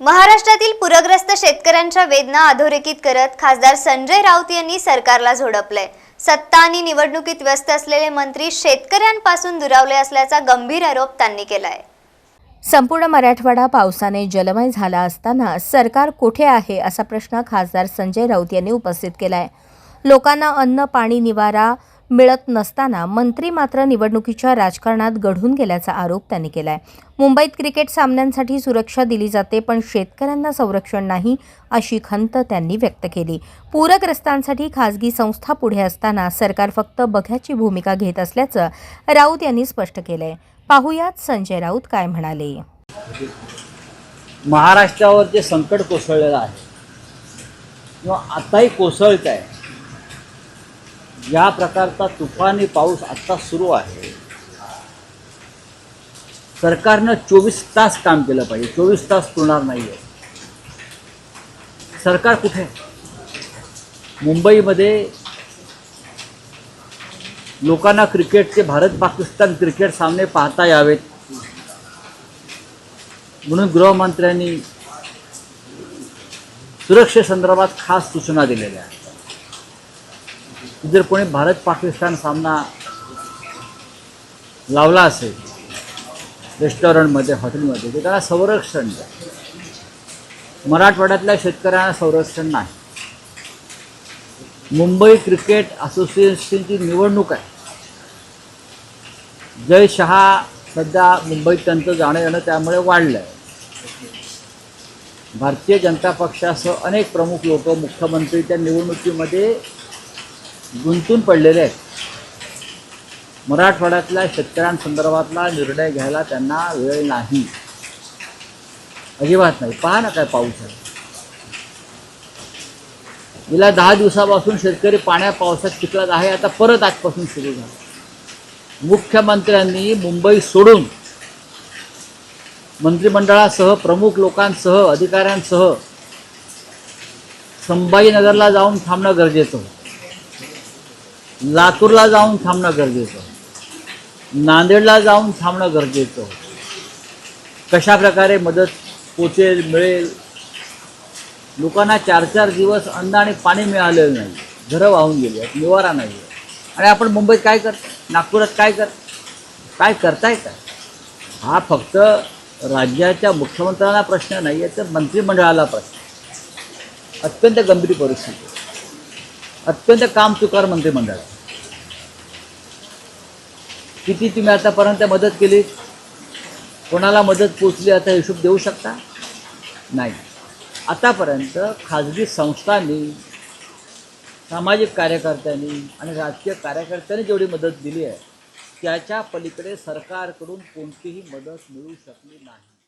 महाराष्ट्रातील पूरग्रस्त शेतकऱ्यांच्या वेदना अधोरेखित करत खासदार संजय राऊत यांनी सरकारला झोडपलंय. सत्ता आणि निवडणुकीत व्यस्त असलेले मंत्री शेतकऱ्यांपासून दुरावले असल्याचा गंभीर आरोप त्यांनी केलाय. संपूर्ण मराठवाडा पावसाने जलमय झाला असताना सरकार कुठे आहे असा प्रश्न खासदार संजय राऊत यांनी उपस्थित केलाय. लोकांना अन्न पाणी निवारा मिळत नसताना मंत्री मात्र निवडणुकीच्या राजकारणात घडून गेल्याचा आरोप त्यांनी केलाय. मुंबईत क्रिकेट सामन्यांसाठी सुरक्षा दिली जाते पण शेतकऱ्यांना संरक्षण नाही अशी खंत त्यांनी व्यक्त केली. पूरग्रस्तांसाठी खासगी संस्था पुढे असताना सरकार फक्त बघ्याची भूमिका घेत असल्याचं राऊत यांनी स्पष्ट केलंय. पाहुयात संजय राऊत काय म्हणाले. महाराष्ट्रावर जे संकट कोसळलेलं आहे किंवा आताही कोसळत आहे या प्रकारचा तुफानी पाऊस आत्ता सुरू आहे. सरकारनं चोवीस तास काम केलं पाहिजे. चोवीस तास पुरणार नाही आहे सरकार कुठे? मुंबईमध्ये लोकांना क्रिकेटचे भारत पाकिस्तान क्रिकेट सामने पाहता यावेत. म्हणून गृहमंत्र्यांनी सुरक्षेसंदर्भात खास सूचना दिलेल्या आहेत. जर कोणी भारत पाकिस्तान सामना लावला असेल रेस्टॉरंटमध्ये हॉटेलमध्ये तर त्याला संरक्षण द्या. मराठवाड्यातल्या शेतकऱ्यांना संरक्षण नाही. मुंबई क्रिकेट असोसिएशनची निवडणूक आहे. जय शहा सध्या मुंबईत त्यांचं जाणं येणं त्यामुळे वाढलं आहे भारतीय जनता पक्षासह अनेक प्रमुख लोक मुख्यमंत्री त्या निवडणुकीमध्ये गुंतून पडलेले आहेत. मराठवाड्यातल्या शेतकऱ्यांसंदर्भातला निर्णय घ्यायला त्यांना वेळ नाही. अजिबात नाही. पहा ना काय पाऊस आहे. गेल्या दहा दिवसापासून शेतकरी पाण्या पावसात चिखलात आहे. आता परत आजपासून सुरू झाला. मुख्यमंत्र्यांनी मुंबई सोडून मंत्रिमंडळासह प्रमुख लोकांसह अधिकाऱ्यांसह संभाजीनगरला जाऊन थांबणं गरजेचं होतं. लातूरला जाऊन थांबणं गरजेचं. नांदेडला जाऊन थांबणं गरजेचं. कशा प्रकारे मदत पोचेल मिळेल? लोकांना चार चार दिवस अन्न आणि पाणी मिळालेलं नाही. घरं वाहून गेली आहेत निवारा नाही आहे. आणि आपण मुंबईत काय करतो? नागपुरात काय कर काय करताय का? हा फक्त राज्याच्या मुख्यमंत्र्यांना प्रश्न नाही आहे तर मंत्रिमंडळाला प्रश्न. अत्यंत गंभीर परिस्थिती. अत्यंत काम चुकार मंत्रिमंडळ. किती तुम्ही आतापर्यंत मदत केली? कोणाला मदत पोचली आता हिशोब देऊ शकता? नाही. आतापर्यंत खाजगी संस्थांनी सामाजिक कार्यकर्त्यांनी आणि राजकीय कार्यकर्त्यांनी जेवढी मदत दिली आहे त्याच्या पलीकडे सरकारकडून कोणतीही मदत मिळू शकली नाही.